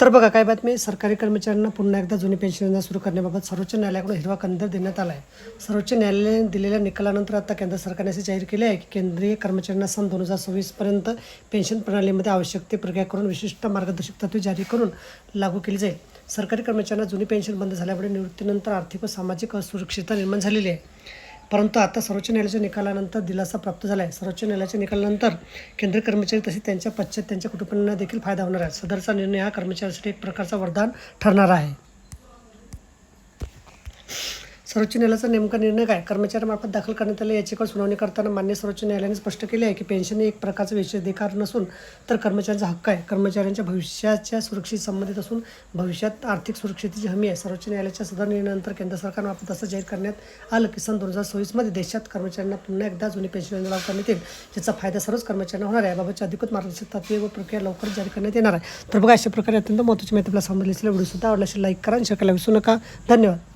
तर बघा काय बातमी? सरकारी कर्मचाऱ्यांना पुन्हा एकदा जुनी पेन्शन योजना सुरू करण्याबाबत सर्वोच्च न्यायालयाकडून हिरवा कंदर देण्यात आला आहे सर्वोच्च न्यायालयाने दिलेल्या निकालानंतर आता केंद्र सरकारने असे जाहीर केले आहे की केंद्रीय कर्मचाऱ्यांना सन दोन हजार सव्वीसपर्यंत पेन्शन प्रणालीमध्ये आवश्यक ते प्रक्रिया करून विशिष्ट मार्गदर्शक तत्त्वे जारी करून लागू केली जाईल. सरकारी कर्मचाऱ्यांना जुनी पेन्शन बंद झाल्यामुळे निवृत्तीनंतर आर्थिक व सामाजिक असुरक्षितता निर्माण झालेली आहे. परंतु आता सर्वोच्च न्यायालयाच्या निकालानंतर दिलासा प्राप्त झाला आहे सर्वोच्च न्यायालयाच्या निकालानंतर केंद्रीय कर्मचारी तसेच त्यांच्या पश्चात त्यांच्या कुटुंबांना देखील फायदा होणार आहे. सदरचा निर्णय हा कर्मचाऱ्यांसाठी एक प्रकारचा वरदान ठरणार आहे. सर्वोच्च न्यायालयाचा नेमका निर्णय काय? कर्मचाऱ्यांमार्फत दाखल करण्यात आलेल्या याचिकेवर सुनावणी करताना मान्य सर्वोच्च न्यायालयाने स्पष्ट केले आहे की पेन्शन हे एक प्रकारचा विशेषाधिकार नसून तर कर्मचाऱ्यांचा हक्क आहे. कर्मचाऱ्यांच्या भविष्याच्या सुरक्षेशी संबंधित असून भविष्यात आर्थिक सुरक्षेची हमी आहे. सर्वोच्च न्यायालयाच्या सदर निर्णयानंतर केंद्र सरकारमार्फत असं जाहीर करण्यात आलं की सन दोन हजार सव्वीसमध्ये देशात कर्मचाऱ्यांना पुन्हा एकदा जुनी पेन्शन योजना लागू करण्यात येईल ज्याचा फायदा सर्वच कर्मचाऱ्यांना होणार आहे. याबाबतची अधिकृत मार्गदर्शक तत्त्वे व प्रक्रिया लवकरच जारी करण्यात येणार आहे. तर बघा अशा प्रकारे अत्यंत महत्त्वाची माहिती आपल्या समजली असेल. व्हिडिओ सुद्धा आवडला असेल लाईक करा आणि शेअर करायला विसरू नका. धन्यवाद.